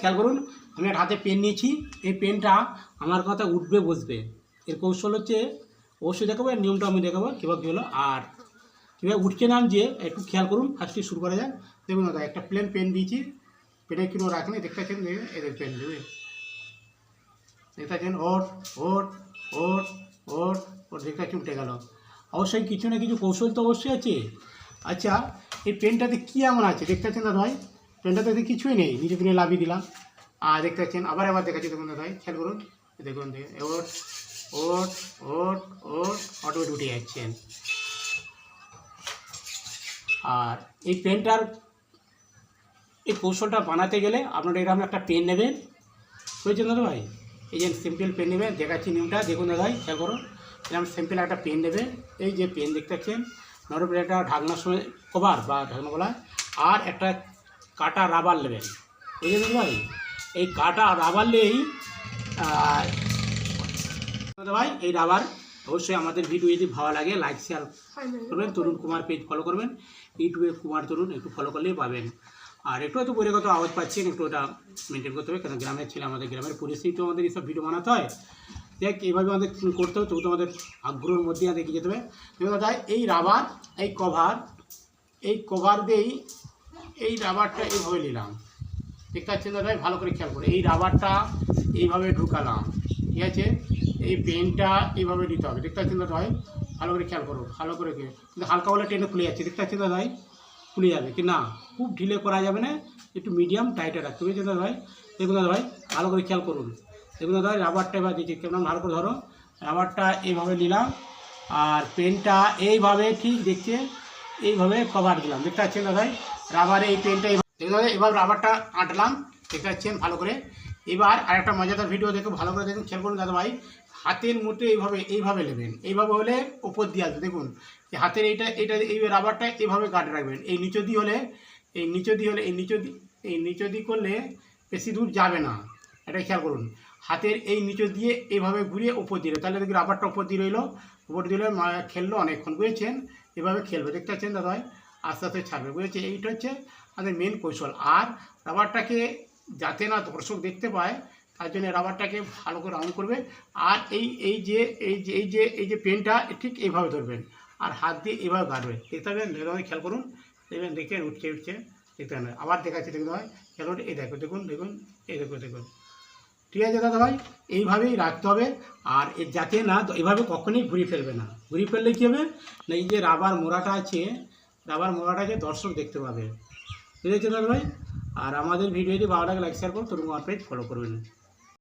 খেয়াল করুন, আমি একটা হাতে পেন নিয়েছি, এই পেনটা আমার কথা উঠবে, বসবে। এর কৌশল হচ্ছে, অবশ্যই দেখাবো, এর নিয়মটা আমি দেখাবো, কীভাবে কী হলো। আর কীভাবে উঠছে নাম যে, একটু খেয়াল করুন ফার্স্টে শুরু করা যাক। দেখুন দাদা, একটা প্লেন পেন দিয়েছি পেনে কিনো রাখেনি দেখতে পাচ্ছেন এদের পেন দেবে দেখতে পাচ্ছেন ওট ওট ওট ওট ওর দেখতে পাচ্ছি উঠে গেল। অবশ্যই কিছু না কিছু কৌশল তো অবশ্যই আছে। আচ্ছা এই পেনটাতে কী এমন আছে? দেখতে পাচ্ছেন দাদা ভাই পেনটাতে তো কিছুই নেই। নিজে কিনে লাভিয়ে দিলাম। আর দেখতে পাচ্ছেন, আবার আবার দেখাচ্ছি দেখুন দাদা ভাই। খেয়াল করুন দেখুন ওট ওট ওট ওট অটোমেটিক উঠে যাচ্ছেন আর এই পেনটার এই কৌশলটা বানাতে গেলে আপনারা এরকম একটা পেন নেবেন। বুঝছেন দাদা ভাই? এই যে সিম্পল পেন নেবেন, দেখাচ্ছি নিয়মটা। দেখুন দাদা খেয়াল করুন, এরকম সিম্পল একটা পেন নেবেন। এই যে পেন দেখতে পাচ্ছেন নরমের একটা ঢাকনার সময় কভার বা ঢাকনা বলা আর একটা কাটা রাবার নেবেন বুঝলেন দাদা ভাই? এই কাটা রাবার নিয়েই ভাই, এই রাবার অবশ্যই আমাদের ভিডিও যদি ভালো লাগে লাইক শেয়ার করবেন। তরুণ কুমার পেজ ফলো করবেন। ইউটিউবে কুমার তরুণ, একটু ফলো করলেই পাবেন। আর একটু হয়তো বহিরাগত আওয়াজ পাচ্ছেন একটু ওটা মেনটেন করতে হবে কারণ গ্রামের ছেলে আমাদের, গ্রামের পরিস্থিতি আমাদের এইসব ভিডিও বানাতে হয়। দেখ, এইভাবে আমাদের করতে হবে, তবু তো আমাদের আগ্রহের মধ্যে আমাদের এগিয়ে যেতে হবে। দাদা, এই রাবার এই কভার এই কভার দিয়েই এই রাবারটা এইভাবে নিলাম। দেখতে পাচ্ছেন দাদা, ভালো করে খেয়াল করে এই রাবারটা এইভাবে ঢুকালাম, ঠিক আছে? এই পেনটা এইভাবে নিতে হবে, দেখতে পাচ্ছেন দাদা ভাই? ভালো করে খেয়াল করো ভালো করে কিন্তু হালকা বলে টেনে খুলে যাচ্ছে, দেখতে পাচ্ছেন দাদা ভাই? খুলে যাবে কি না, খুব ঢিলে করা যাবে না, একটু মিডিয়াম টাইটে রাখতে হবে দাদা ভাই? দেখুন দাদা ভাই, ভালো করে খেয়াল করুন। দেখুন দাদা ভাই রাবারটা এবার দিচ্ছি কেমন ভালো করে ধরো। রাবারটা এইভাবে নিলাম, আর পেনটা এইভাবে ঠিক দেখছে, এইভাবে কভার দিলাম, দেখতে পাচ্ছেন দাদা ভাই? রাবারে এই পেনটা দাদা এবার রাবারটা আঁটলাম। দেখতে পাচ্ছেন ভালো করে। এবার আরেকটা মজাদার ভিডিও দেখে ভালো করে দেখুন। খেয়াল করুন দাদা ভাই হাতের মধ্যে এইভাবে এইভাবে নেবেন। এইভাবে হলে ওপর দিয়ে আসবে। দেখুন, এই হাতের এইটা এইটা এই রাবারটা এইভাবে কাটে রাখবেন। এই নিচে দিয়ে হলে এই নিচে দিয়ে হলে এই নিচে এই নিচে দিয়ে করলে বেশি দূর যাবে না। এটা খেয়াল করুন। হাতের এই নিচে দিয়ে এইভাবে ঘুরিয়ে ওপর দিলে তাহলে দেখি রাবারটা ওপর দিয়ে রইল। ওপর দিলে মা- খেললো, অনেকক্ষণ বুঝেছেন এভাবে খেলবে। দেখতে পাচ্ছেন দাদা ভাই আস্তে আস্তে ছাড়বে। বুঝেছে? এইটা হচ্ছে আমাদের মেন কৌশল। আর রাবারটাকে যাতে না দর্শক দেখতে পায়, তার জন্য রাবারটাকে ভালো করে রাউন্ড করবে। আর এই এই যে এই যে এই যে এই যে পেনটা ঠিক এইভাবে ধরবেন। আর হাত দিয়ে এইভাবে গাড়বে। দেখতে পাবেন? খেয়াল করুন। দেখবেন? দেখছেন উঠছে উঠছে। দেখতে পাবেন? আবার দেখাচ্ছি, দেখতে ভাই খেয়াল করুন? এই দেখো, দেখুন দেখুন, এই দেখো, দেখুন। ঠিক আছে দাদা ভাই এইভাবেই রাখতে হবে। আর যাতে না এভাবে কখনোই ঘুরিয়ে ফেলবে না। ঘুরিয়ে ফেললে কী হবে? না, এই যে রাবার মোড়াটা আছে রাবার মোড়াটা আছে দর্শক দেখতে পাবে। বুঝেছেন দাদা ভাই আর আমাদের ভিডিওটি ভালো লাগে লাইক শেয়ার করুন, তরুণ পেজ ফলো করবেন।